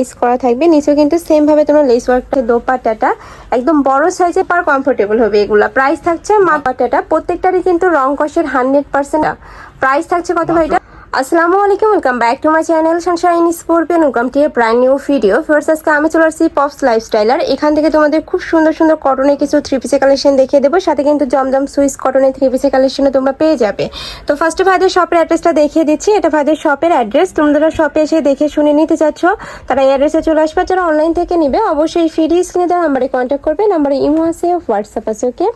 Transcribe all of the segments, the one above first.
Less করা থাকবে। নিচেও কিন্তু সেম ভাবে তোমার লেস ওয়ার্কটা দোপাট্টাটা একদম বড় সাইজে পার কমফোর্টেবল হবে এগুলা। প্রাইস থাকছে মাপাটাটা প্রত্যেকটারই কিন্তু রং কষের হান্ড্রেড পার্সেন্ট প্রাইস থাকছে কত ভাই এটা? আসসালামু আলাইকুম welcome back to my channel sunshine scorpion welcome to a brand new video first আজকে আমি চলে আসছি পপস লাইফস্টাইলার এখান থেকে তোমাদের খুব সুন্দর সুন্দর কটনের কিছু থ্রি পিসের কালেকশন দেখিয়ে দেবো। সাথে কিন্তু জমজম সুইস কটনের থ্রি পিসের কালেকশনও তোমরা পেয়ে যাবে। তো ফার্স্টে ভাইদের শপের অ্যাড্রেসটা দেখিয়ে দিচ্ছি। এটা ভাইদের শপের অ্যাড্রেস তোমরা শপে এসে দেখে শুনে নিতে চাচ্ছ তারা এই অ্যাড্রেসে চলে আসবে। যারা অনলাইন থেকে নিবে অবশ্যই ফ্রি স্ক্রিনে দেওয়া নাম্বারে কন্ট্যাক্ট করবে। নাম্বারে ইমো আছে হোয়াটসঅ্যাপ আছে ওকে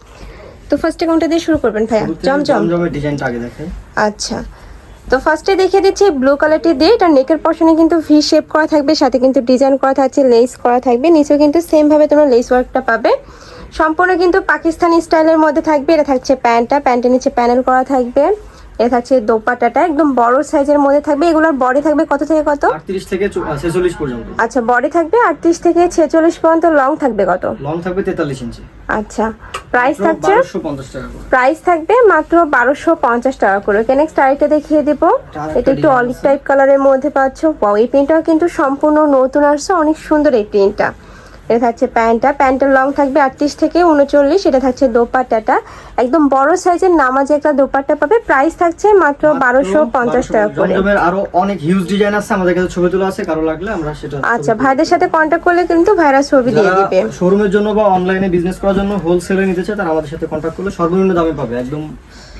তো ফার্স্টে কোনটা দিয়ে শুরু করবেন ভাইয়া। জমজম। জমজমের ডিজাইনটা আগে দেখে। আচ্ছা। তো ফার্স্টে দেখে দিচ্ছি ব্লু কালারটি দিয়ে এটা নেকের পশনে কিন্তু ভি শেপ করা থাকবে, সাথে কিন্তু ডিজাইন করা থাকছে লেস করা থাকবে, নিচেও কিন্তু সেমভাবে তোমার তোমরা লেস ওয়ার্কটা পাবে। সম্পূর্ণ কিন্তু পাকিস্তানি স্টাইলের মধ্যে থাকবে, এটা থাকছে প্যান্টটা, প্যান্টের নিচে প্যানেল করা থাকবে। এটা থাকছে দোপাট্টাটা একদম বড় সাইজের মধ্যে থাকবে। এগুলোর বডি থাকবে কত থেকে কত? আটত্রিশ থেকে ছেচল্লিশ পর্যন্ত। আচ্ছা বডি থাকবে আটত্রিশ থেকে ছেচল্লিশ পর্যন্ত লং থাকবে কত? লং থাকবে তেতাল্লিশ ইঞ্চি আচ্ছা প্রাইস থাকছে? বারোশো পঞ্চাশ টাকা করে। প্রাইস থাকবে মাত্র বারোশো পঞ্চাশ টাকা করে। ওকে নেক্সট আরেকটা দেখিয়ে দিব। এটা একটু অলিভ টাইপ কালারের মধ্যে পাচ্ছ। এই প্রিন্টটাও কিন্তু সম্পূর্ণ নতুন আসছে অনেক সুন্দর এই প্রিন্টটা এটা থাকছে প্যান্টটা। প্যান্টের লং থাকবে আটত্রিশ থেকে উনচল্লিশ এটা থাকছে দোপাট্টাটা। একদম বড় সাইজের নামাজে একটা দোপাট্টা পাবে। প্রাইস থাকছে মাত্র বারোশো পঞ্চাশ টাকা করে। আরও অনেক হিউজ ডিজাইন আছে আমাদের কাছে ছবি তোলা আছে কারও লাগলে আমরা সেটা আচ্ছা ভাইদের সাথে কন্ট্যাক্ট করলে কিন্তু ভাইরা ছবি দিয়ে দিবে। শোরুমের জন্য বা অনলাইনে বিজনেস করার জন্য হোলসেলে নিতে চায় তারা আমাদের সাথে কন্ট্যাক্ট করলে সর্বনিম্ন দামে পাবে একদম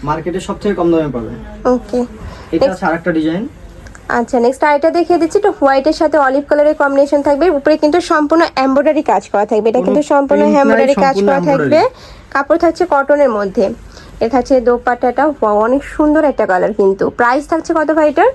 মার্কেটে সবথেকে কম দামে পাবে। ওকে এটা আছে আরেকটা ডিজাইন আচ্ছা নেক্সট আইটা দেখিয়ে দিচ্ছি তো হোয়াইটের সাথে অলিভ কালারের কম্বিনেশন থাকবে। উপরে কিন্তু সম্পূর্ণ এমব্রয়ডারি কাজ করা থাকবে। এটা কিন্তু সম্পূর্ণ এমব্রয়ডারি কাজ করা থাকবে। কাপড় থাকছে কটনের মধ্যে। এটা থাকছে দোপাট্টাটা। অনেক সুন্দর একটা কালার কিন্তু। প্রাইস থাকছে কত ভাই এটার?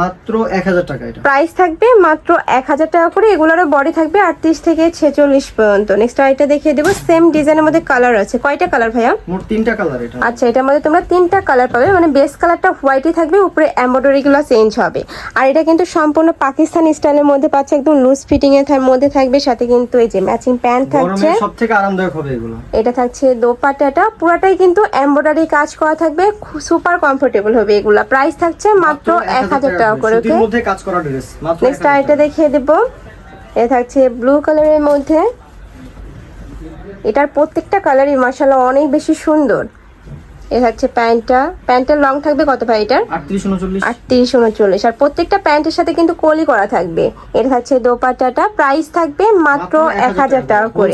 মাত্র এক হাজার টাকা এটা। প্রাইস থাকবে মাত্র এক হাজার টাকা করে। এগুলোরও বডি থাকবে আটত্রিশ থেকে ছেচল্লিশ পর্যন্ত। নেক্সট আইটা দেখিয়ে দেবো সেম ডিজাইনের মধ্যে কালার আছে। কয়টা কালার ভাইয়া? মোট তিনটা কালার এটা। আচ্ছা এটার মধ্যে তোমরা তিনটা কালার পাবে। মানে বেস কালারটা হোয়াইটই থাকবে উপরে এমব্রয়ডারি গুলো চেঞ্জ হবে। আর এটা কিন্তু সম্পূর্ণ পাকিস্তানি স্টাইলের মধ্যে পাচ্ছে একদম লুজ ফিটিং এর মধ্যে থাকবে। সাথে কিন্তু এই যে ম্যাচিং প্যান্ট থাকছে গরমে সব থেকে আরামদায়ক হবে এগুলো। এটা থাকছে দোপাট্টাটা। পুরাটাই কিন্তু এমব্রয়ডারি কাজ করা থাকবে। সুপার কমফোর্টেবল হবে এগুলা। প্রাইস থাকছে মাত্র এক হাজার টাকা করে ওকে মধ্যে কাজ করা ড্রেস মাত্র নেক্সট আরেকটা দেখিয়ে দেব। এ থাকছে ব্লু কালারের মধ্যে। এটার প্রত্যেকটা কালারই মাসাল্লাহ অনেক বেশি সুন্দর। এ থাকছে প্যান্টটা। প্যান্টের লং থাকবে কত ভাই এটার? আটত্রিশ উনচল্লিশ। আর প্রত্যেকটা প্যান্টের সাথে কিন্তু কলি করা থাকবে। এটা থাকছে দোপাট্টাটা। প্রাইস থাকবে মাত্র এক হাজার টাকা। করে।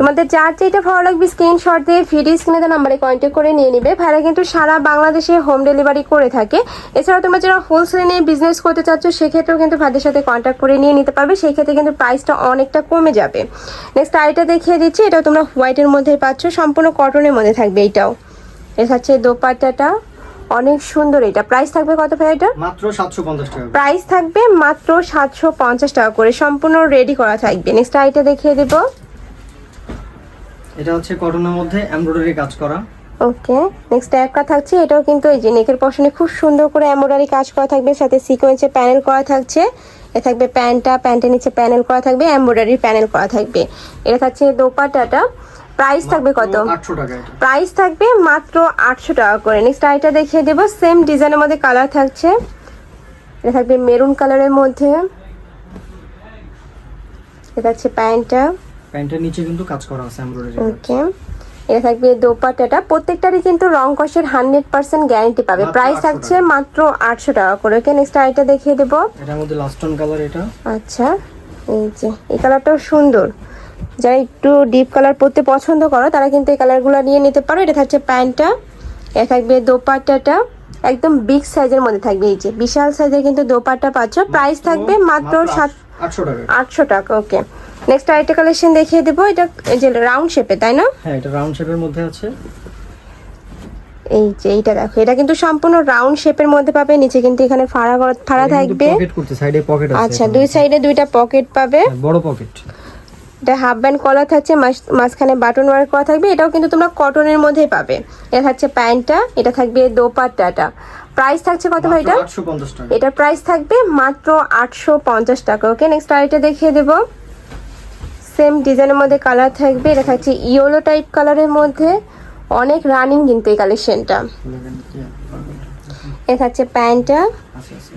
তোমাদের যার যেটা ভালো লাগবে স্ক্রিনশট দিয়ে ভিডিও স্ক্রিনে দেওয়া নাম্বারে কন্ট্যাক্ট করে নিয়ে নিবে। ভাইরা কিন্তু সারা বাংলাদেশে হোম ডেলিভারি করে থাকে। এছাড়াও তোমরা যারা হোলসেলে নিয়ে বিজনেস করতে চাচ্ছ সেক্ষেত্রেও কিন্তু ভাইদের সাথে কন্ট্যাক্ট করে নিয়ে নিতে পারবে। সেই ক্ষেত্রে কিন্তু প্রাইসটা অনেকটা কমে যাবে। নেক্সট আইটা দেখিয়ে দিচ্ছি। এটাও তোমরা হোয়াইটের মধ্যে পাচ্ছ। সম্পূর্ণ কটনের মধ্যে থাকবে এইটাও এটা হচ্ছে দোপাট্টাটা। অনেক সুন্দর এটা। প্রাইস থাকবে কত ভাই এটা মাত্র সাতশো পঞ্চাশ টাকা প্রাইস থাকবে মাত্র সাতশো পঞ্চাশ টাকা করে। সম্পূর্ণ রেডি করা থাকবে। নেক্সট আইটা দেখিয়ে দেবো। এটা হচ্ছে কটনের মধ্যে এমব্রয়ডারি কাজ করা। ওকে নেক্সট একটা থাকছে। এটাও কিন্তু এই যে নেকের পশনে খুব সুন্দর করে এমব্রয়ডারি কাজ করা থাকবে। সাথে সিকোয়েন্সে প্যানেল করা থাকছে। এ থাকবে প্যান্টটা। প্যান্টের নিচে প্যানেল করা থাকবে। এমব্রয়ডারি প্যানেল করা থাকবে। এটা থাকছে দোপাট্টাটা। প্রাইস থাকবে কত? প্রাইস থাকবে মাত্র আটশো টাকা করে। নেক্সট আইটা দেখিয়ে দেবো। সেম ডিজাইনের মধ্যে কালার থাকছে। এটা থাকবে মেরুন কালারের মধ্যে। এটা হচ্ছে প্যান্টটা প্যান্টের নিচে কিন্তু কাজ করা আছে এমব্রয়ডারি ওকে এটা থাকবে দোপাট্টাটা। প্রত্যেকটারই কিন্তু রং কষের হান্ড্রেড পার্সেন্ট গ্যারান্টি পাবে। প্রাইস থাকছে মাত্র আটশো টাকা করে। ওকে নেক্সট আইটা দেখিয়ে দেবো। এটার মধ্যে লাস্টন কালার এটা। আচ্ছা। এই যে এই কালারটাও সুন্দর। যারা একটু ডিপ কালার পরতে পছন্দ করো তারা কিন্তু এই কালারগুলো নিয়ে নিতে পারো। এটা থাকছে প্যান্টটা এটা থাকবে দোপাট্টাটা। একদম বিগ সাইজের মধ্যে থাকবে এই যে। বিশাল সাইজের কিন্তু দোপাট্টা পাচ্ছ। প্রাইস থাকবে মাত্র সাত আটশো টাকা। ওকে নেক্সট আইটা কালেকশন দেখিয়ে দেবো। এটা এই যে রাউন্ড শেপে তাই না? হ্যাঁ এটা রাউন্ড শেপের মধ্যে আছে। এই যে এইটা দেখো এটা কিন্তু সম্পূর্ণ রাউন্ড শেপের মধ্যে পাবে। নিচে কিন্তু এখানে ফাড়া ফাড়া থাকবে। পকেট করতে সাইডে পকেট আছে আচ্ছা দুই সাইডে দুইটা পকেট পাবে। হ্যাঁ, বড় পকেট এটা হাফ ব্যান্ড কলার থাকছে মাঝ- মাঝখানে বাটন ওয়ার্ক করা থাকবে এটাও কিন্তু তোমরা কটনের মধ্যেই পাবে। এটা থাকছে প্যান্টটা এটা থাকবে দোপাট্টাটা। প্রাইস থাকছে কত ভাই এটা? এটা প্রাইস থাকবে মাত্র আটশো পঞ্চাশ টাকা ওকে নেক্সট আরেকটা দেখিয়ে দেবো। সেম ডিজাইনের মধ্যে কালার থাকবে এটা থাকছে ইয়েলো টাইপ কালারের মধ্যে। অনেক রানিং কিন্তু এই কালেকশনটা এটা থাকছে প্যান্টটা। আছে আছে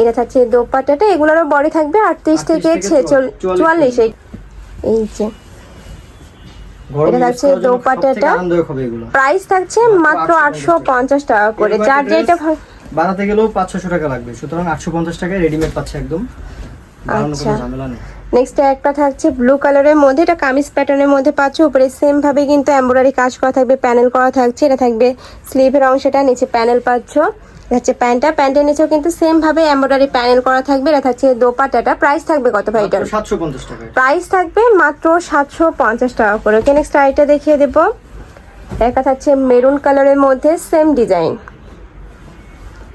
এটা থাকছে দোপাট্টাটা এগুলোরও বডি থাকবে আটত্রিশ 38 থেকে থেকে 44 চুয়াল্লিশ এই যে। এটা থাকছে দোপাট্টাটা। প্রাইস থাকছে মাত্র আটশো পঞ্চাশ টাকা করে। যার যেটা বানাতে গেলেও পাঁচ ছশো টাকা লাগবে। সুতরাং আটশো পঞ্চাশ টাকায় রেডিমেড পাচ্ছে একদম। আচ্ছা। নেক্সট একটা থাকছে ব্লু কালারের মধ্যে এটা কামিজ প্যাটার্নের মধ্যে পাচ্ছ। উপরে সেম ভাবে কিন্তু এমব্রয়ডারি কাজ করা থাকবে প্যানেল করা থাকছে। এটা থাকবে স্লিভের অংশটা নিচে প্যানেল পাচ্ছ। হচ্ছে প্যান্টটা। প্যান্টের নিচেও কিন্তু সেম ভাবে এমব্রয়ডারি প্যানেল করা থাকবে। এটা থাকছে দোপাট্টাটা। প্রাইস থাকবে কত ভাই এটা 750 টাকা। প্রাইস থাকবে মাত্র সাতশো পঞ্চাশ টাকা করে। ওকে নেক্সট আইটা দেখিয়ে দেবো। একটা থাকছে মেরুন কালারের মধ্যে সেম ডিজাইন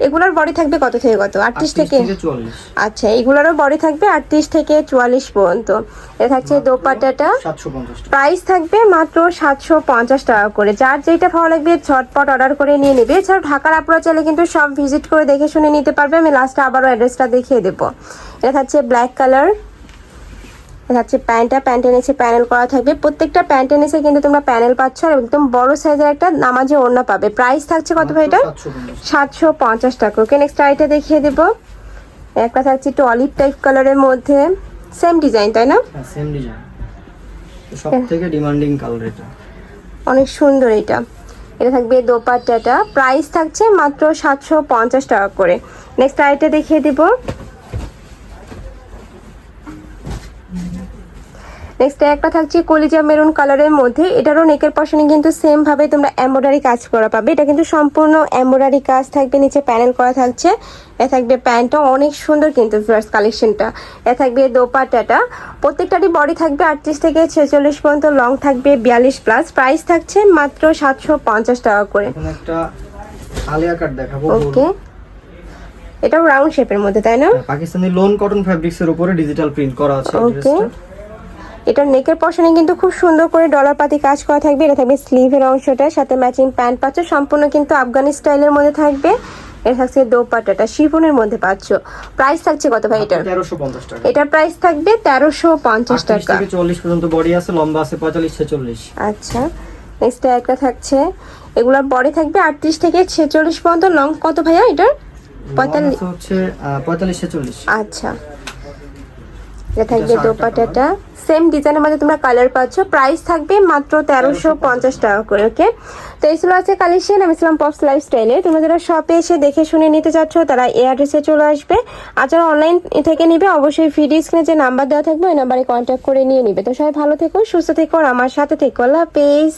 এগুলোর বডি থাকবে কত থেকে কত? আটত্রিশ থেকে? আচ্ছা এগুলোরও বডি থাকবে আটত্রিশ থেকে চুয়াল্লিশ পর্যন্ত। এটা থাকছে দোপাট্টাটা। টাকা। প্রাইস থাকবে মাত্র সাতশো পঞ্চাশ টাকা করে। যার যেটা ভালো লাগবে ঝটপট অর্ডার করে নিয়ে নেবে। এছাড়াও ঢাকার আপনারা চাইলে কিন্তু সব ভিজিট করে দেখে শুনে নিতে পারবে। আমি লাস্টে আবারও অ্যাড্রেসটা দেখিয়ে দেবো। এটা থাকছে ব্ল্যাক কালার হচ্ছে প্যান্টটা প্যান্টের নিচে প্যানেল করা থাকবে। প্রত্যেকটা প্যান্টের নিচে কিন্তু তোমরা প্যানেল পাচ্ছ আর একদম বড় সাইজের একটা নামাজে ওড়না পাবে। প্রাইস থাকছে কত ভাই এটা সাতশো পঞ্চাশ টাকা। ওকে নেক্সট আইটা দেখিয়ে দেবো। একটা থাকছে একটু অলিভ টাইপ কালারের মধ্যে। সেম ডিজাইন তাই না? সেম ডিজাইন ডিমান্ডিং কালার এটা। অনেক সুন্দর এটা। এটা থাকবে দোপাট্টাটা। প্রাইস থাকছে মাত্র সাতশো পঞ্চাশ টাকা করে। নেক্সট আইটা দেখিয়ে দিব। নেক্সট একটা থাকছে কলিজা মেরুন কালারের মধ্যে। এটারও নেকের পশনে কিন্তু সেম ভাবে তোমরা এমব্রয়ডারি কাজ করা পাবে। এটা কিন্তু সম্পূর্ণ এমব্রয়ডারি কাজ থাকবে। নিচে প্যানেল করা থাকছে। এ থাকবে প্যান্টটা। অনেক সুন্দর কিন্তু ফার্স্ট কালেকশনটা এ থাকবে দোপাটাটা প্রত্যেকটারই বডি থাকবে আটত্রিশ থেকে ছেচল্লিশ পর্যন্ত। লং থাকবে বিয়াল্লিশ প্লাস প্রাইস থাকছে মাত্র সাতশো পঞ্চাশ টাকা করে। ওকে এটাও রাউন্ড শেপের মধ্যে তাই না? হ্যাঁ, পাকিস্তানি লোন কটন ফ্যাব্রিক্স এর উপরে ডিজিটাল প্রিন্ট করা আছে ওকে এটার নেকের পশনে কিন্তু খুব সুন্দর করে ডলার পাতি কাজ করা থাকবে। এটা থাকবে স্লিভের অংশটা সাথে ম্যাচিং প্যান্ট পাচ্ছ। সম্পূর্ণ কিন্তু আফগানি স্টাইলের মধ্যে থাকবে। এটা থাকছে দোপাট্টাটা শিফনের মধ্যে পাচ্ছ। প্রাইস থাকছে কত ভাই এটার? এটার প্রাইস থাকবে তেরোশো পঞ্চাশ টাকা। চল্লিশ পর্যন্ত বডি আছে লম্বা আছে পঁয়তাল্লিশ ছেচল্লিশ। আচ্ছা নেক্সট একটা থাকছে। এগুলোর বডি থাকবে আটত্রিশ থেকে ছেচল্লিশ পর্যন্ত। লং কত ভাইয়া এটার? পঁয়তাল্লিশ হচ্ছে পঁয়তাল্লিশ ছেচল্লিশ। আচ্ছা। এটা থাকবে দোপাটাটা সেম ডিজাইনের মধ্যে তোমরা কালার পাচ্ছ। প্রাইস থাকবে মাত্র তেরোশো পঞ্চাশ টাকা করে ওকে তো এই ছিল আছে কালেকশন আমি ইসলাম পপস লাইফস্টাইলে তোমরা যারা শপে এসে দেখে শুনে নিতে চাচ্ছ তারা এই অ্যাড্রেসে চলে আসবে। আর যারা অনলাইন থেকে নিবে অবশ্যই ভিডিও স্ক্রিনে যে নাম্বার দেওয়া থাকবে ওই নাম্বারে কন্ট্যাক্ট করে নিয়ে নিবে। তো সবাই ভালো থেকো সুস্থ থেকো আর আমার সাথে থেকো। আল্লাহ হাফেজ।